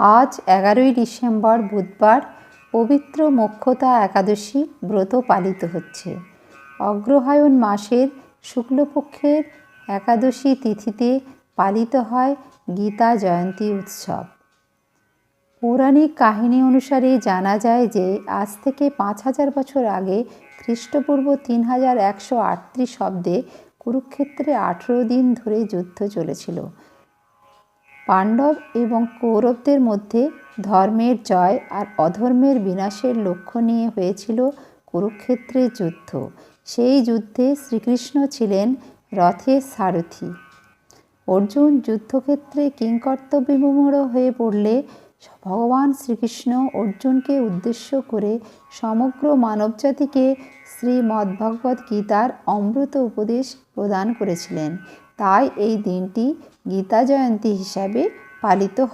আজ এগারোই ডিসেম্বর বুধবার পবিত্র মোক্ষতা একাদশী ব্রত পালিত হচ্ছে। অগ্রহায়ণ মাসের শুক্লপক্ষের একাদশী তিথিতে পালিত হয় গীতা জয়ন্তী উৎসব। পৌরাণিক কাহিনী অনুসারে জানা যায় যে, আজ থেকে পাঁচ হাজার বছর আগে খ্রিস্টপূর্ব তিন হাজার একশো আটত্রিশ শব্দে কুরুক্ষেত্রে আঠেরো দিন ধরে যুদ্ধ চলেছিল। পাণ্ডব এবং কৌরবদের মধ্যে ধর্মের জয় আর অধর্মের বিনাশের লক্ষ্য নিয়ে হয়েছিল কুরুক্ষেত্রের যুদ্ধ। সেই যুদ্ধে শ্রীকৃষ্ণ ছিলেন রথে সারথি। অর্জুন যুদ্ধক্ষেত্রে কিংকর্তব্যবিমূঢ় হয়ে পড়লে ভগবান শ্রীকৃষ্ণ অর্জুনকে উদ্দেশ্য করে সমগ্র মানবজাতিকে শ্রীমদ্ভগবদ্ গীতার অমৃত উপদেশ প্রদান করেছিলেন। তাই এই দিনটি গীতা জয়ন্তী হিসাবে পালিত